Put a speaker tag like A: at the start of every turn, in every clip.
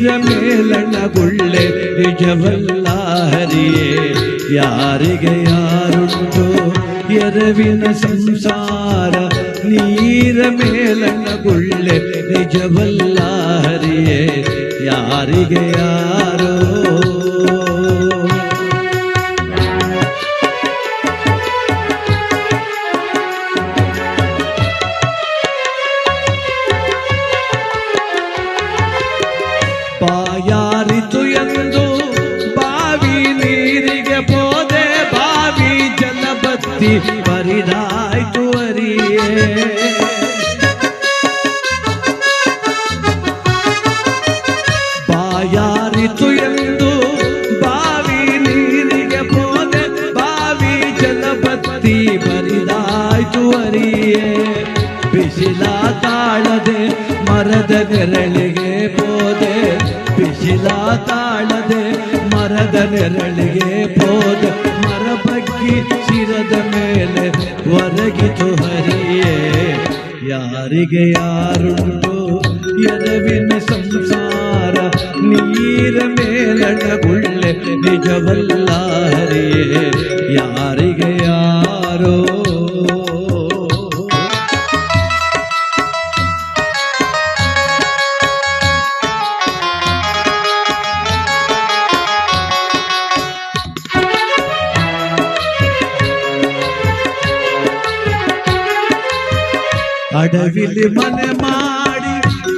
A: ಮೇಲಣಗುಳ್ಳೆ ನಿಜವಲ್ಲ ಹರಿಯೇ. ಯಾರಿಗೆ ಯಾರುಂಟು ಎರವಿನ ಸಂಸಾರ? ನೀರ ಮೇಲಣಗುಳ್ಳೆ ನಿಜವಲ್ಲ ಹರಿಯೇ. ಯಾರಿಗೆ ಯಾರೋ ಬಾಯಾರಿತು ಎಂದು ಬಾವಿ ನೀರಿಗೆ ಹೋದೆ ಬಾವಿ ಜಲಬತ್ತಿ ಬರಿದಾಯ್ತು ಅರಿಯೇ. ಬಾಯಾರಿತು ಎಂದು ಬಾವಿ ನೀರಿಗೆ ಹೋದೆ ಬಾವಿ ಜಲಬತ್ತಿ ಬರಿದಾಯ್ತು ಅರಿಯೇ. ಬಿಸಿಲ ತಾಳದೆ ಮರದ ನೆರಳಿಗೆ ಹೋದೆ ಬಿಸಿಲ ತಾಳದೆ ಮರದ ನೆರಳಿಗೆ ಹೋದ ಮರ ಬಗ್ಗಿ ಶಿರದ ಮೇಲೆ ಒರಗಿತು ಹರಿಯೇ. ಯಾರಿಗೆ ಯಾರುಂಟು ಎರವಿನ ಸಂಸಾರ, ನೀರ ಮೇಲಣಗುಳ್ಳೆ ನಿಜವಲ್ಲ ಹರಿಯೇ. ಯಾರಿಗೆ ಅಡವಿಲಿ ಮನೆ ಮಾಡಿ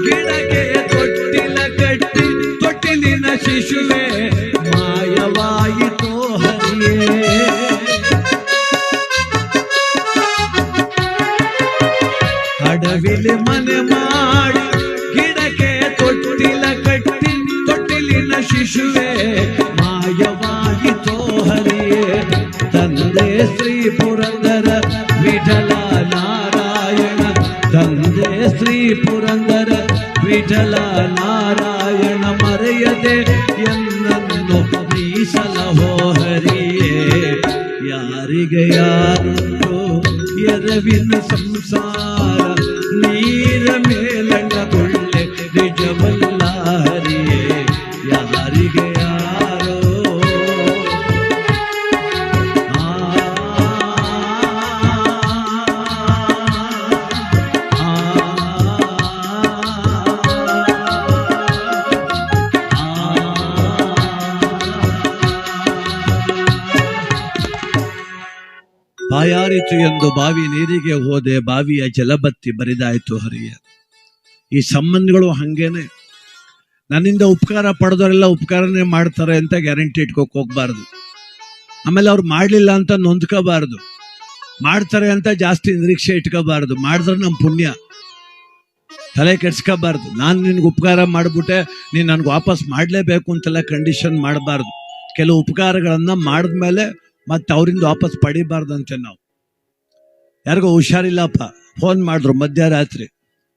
A: ಗಿಡಕ್ಕೆ ತೊಟ್ಟಿಲ ಕಟ್ಟಿ ತೊಟ್ಟಿಲಿನ ಶಿಶುವೆ ಮಾಯವಾಯಿತು ಹರಿಯೇ. ಅಡವಿಲಿ ಮನೆ ಮಾಡಿ ಗಿಡಕ್ಕೆ ತೊಟ್ಟಿಲ ಕಟ್ಟಿ ತೊಟ್ಟಿಲಿನ ಶಿಶುವೆ ಮಾಯವಾಯಿತೋ ಹರಿಯೇ. ತಂದೆ ಶ್ರೀ ಪುರಂದರ ವಿಠಲ ಶ್ರೀ ಪುರಂದರ ವಿಠಲ ನಾರಾಯಣ ಮರೆಯದೆ ಎನ್ನನ್ನು ಮೀಸಲಹೋ ಹರಿಯೇ ಯಾರಿಗೆ ಯಾರುಂಟು ಎರವಿನ ಸಂಸಾರ ನೀರ ಮೇಲಣಗುಳ್ಳೆ ನಿಜವಲ್ಲ ಬಾಯಾರಿತು ಎಂದು ಬಾವಿ ನೀರಿಗೆ ಹೋದೆ ಬಾವಿಯ ಜಲಬತ್ತಿ ಬರಿದಾಯಿತು ಹರಿಯ. ಈ ಸಂಬಂಧಗಳು ಹಂಗೇನೆ. ನನ್ನಿಂದ ಉಪಕಾರ ಪಡೆದವರೆಲ್ಲ ಉಪಕಾರನೇ ಮಾಡ್ತಾರೆ ಅಂತ ಗ್ಯಾರಂಟಿ ಇಟ್ಕೋಕ್ ಹೋಗ್ಬಾರ್ದು. ಆಮೇಲೆ ಅವ್ರು ಮಾಡಲಿಲ್ಲ ಅಂತ ನೊಂದ್ಕೋಬಾರ್ದು. ಮಾಡ್ತಾರೆ ಅಂತ ಜಾಸ್ತಿ ನಿರೀಕ್ಷೆ ಇಟ್ಕೋಬಾರ್ದು. ಮಾಡಿದ್ರೆ ನಮ್ಮ ಪುಣ್ಯ. ತಲೆ ಕೆಡ್ಸ್ಕೋಬಾರ್ದು. ನಾನು ನಿನ್ಗೆ ಉಪಕಾರ ಮಾಡಿಬಿಟ್ಟೆ, ನೀನು ನನಗೆ ವಾಪಸ್ ಮಾಡಲೇಬೇಕು ಅಂತೆಲ್ಲ ಕಂಡೀಷನ್ ಮಾಡಬಾರ್ದು. ಕೆಲವು ಉಪಕಾರಗಳನ್ನು ಮಾಡಿದ್ಮೇಲೆ ಮತ್ತೆ ಅವರಿಂದ ವಾಪಸ್ ಪಡಿಬಾರ್ದಂತೆ ನಾವು. ಯಾರಿಗೋ ಹುಷಾರಿಲ್ಲಪ್ಪ. ಫೋನ್ ಮಾಡಿದ್ರು ಮಧ್ಯರಾತ್ರಿ.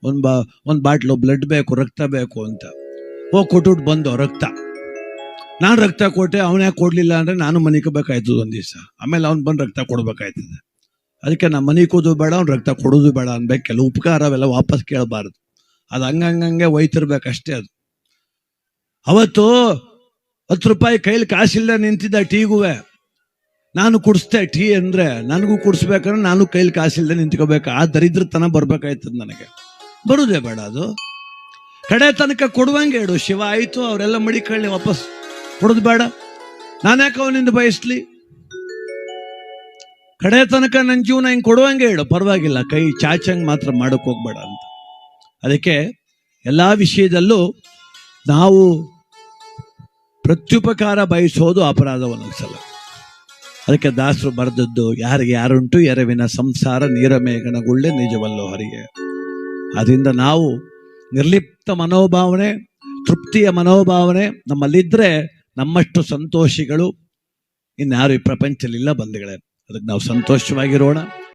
A: ಒಂದು ಬಾ, ಒಂದು ಬಾಟ್ಲು ಬ್ಲಡ್ ಬೇಕು, ರಕ್ತ ಬೇಕು ಅಂತ. ಹೋಗಿ ಕೊಟ್ಬಿಟ್ಟು ಬಂದು ರಕ್ತ. ನಾನು ರಕ್ತ ಕೊಟ್ಟೆ, ಅವನೇ ಕೊಡ್ಲಿಲ್ಲ ಅಂದ್ರೆ ನಾನು ಮನಿಕೋಬೇಕಾಯ್ತದ ಒಂದು ದಿವಸ. ಆಮೇಲೆ ಅವ್ನು ಬಂದು ರಕ್ತ ಕೊಡ್ಬೇಕಾಯ್ತದೆ. ಅದಕ್ಕೆ ನಾ ಮನಿಕೋದು ಬೇಡ, ಅವ್ನು ರಕ್ತ ಕೊಡೋದು ಬೇಡ ಅನ್ಬೇಕು. ಕೆಲವು ಉಪಕಾರ ಅವೆಲ್ಲ ವಾಪಸ್ ಕೇಳಬಾರ್ದು. ಅದು ಹಂಗಂಗಂಗೆ ಒಯ್ತಿರ್ಬೇಕಷ್ಟೇ ಅದು. ಅವತ್ತು ಹತ್ತು ರೂಪಾಯಿ ಕೈಲಿ ಕಾಸಿಲ್ಲದೆ ನಿಂತಿದ್ದ ಟೀಗುವೆ. ನಾನು ಕುಡಿಸ್ದೆ ಟೀ ಅಂದ್ರೆ ನನಗೂ ಕುಡಿಸ್ಬೇಕಂದ್ರೆ ನಾನು ಕೈಲಿ ಕಾಸಿಲ್ಲದೆ ನಿಂತ್ಕೋಬೇಕು. ಆ ದರಿದ್ರತನ ಬರ್ಬೇಕಾಯ್ತದ ನನಗೆ. ಬರುದೇ ಬೇಡ ಅದು. ಕಡೆ ತನಕ ಕೊಡುವಂಗೆ ಹೇಳು. ಶಿವ ಆಯ್ತು, ಅವರೆಲ್ಲ ಮಡಿಕೊಳ್ಳಿ ವಾಪಸ್ ಕೊಡೋದು ಬೇಡ. ನಾನ್ಯಾಕೆ ಅವನಿಂದ ಬಯಸ್ಲಿ? ಕಡೆ ತನಕ ನನ್ನ ಜೀವನ ಹಿಂಗೆ ಕೊಡುವಂಗೆ ಹೇಳು. ಪರವಾಗಿಲ್ಲ, ಕೈ ಚಾಚಂಗ್ ಮಾತ್ರ ಮಾಡಕ್ ಹೋಗ್ಬೇಡ ಅಂತ. ಅದಕ್ಕೆ ಎಲ್ಲ ವಿಷಯದಲ್ಲೂ ನಾವು ಪ್ರತ್ಯುಪಕಾರ ಬಯಸೋದು ಅಪರಾಧ ಒಂದೊಂದ್ಸಲ ಅದಕ್ಕೆ ದಾಸರು ಬರೆದದ್ದು, ಯಾರಿಗೆ ಯಾರುಂಟು ಎರವಿನ ಸಂಸಾರ ನೀರ ಮೇಘನಗುಳ್ಳೆ ನಿಜವಲ್ಲೋ ಹರಿಗೆ ಅದರಿಂದ ನಾವು ನಿರ್ಲಿಪ್ತ ಮನೋಭಾವನೆ, ತೃಪ್ತಿಯ ಮನೋಭಾವನೆ ನಮ್ಮಲ್ಲಿದ್ದರೆ ನಮ್ಮಷ್ಟು ಸಂತೋಷಿಗಳು. ಇನ್ಯಾರು ಈ ಪ್ರಪಂಚಲಿಲ್ಲ ಬಂಧುಗಳೇ, ಅದಕ್ಕೆ ನಾವು ಸಂತೋಷವಾಗಿರೋಣ.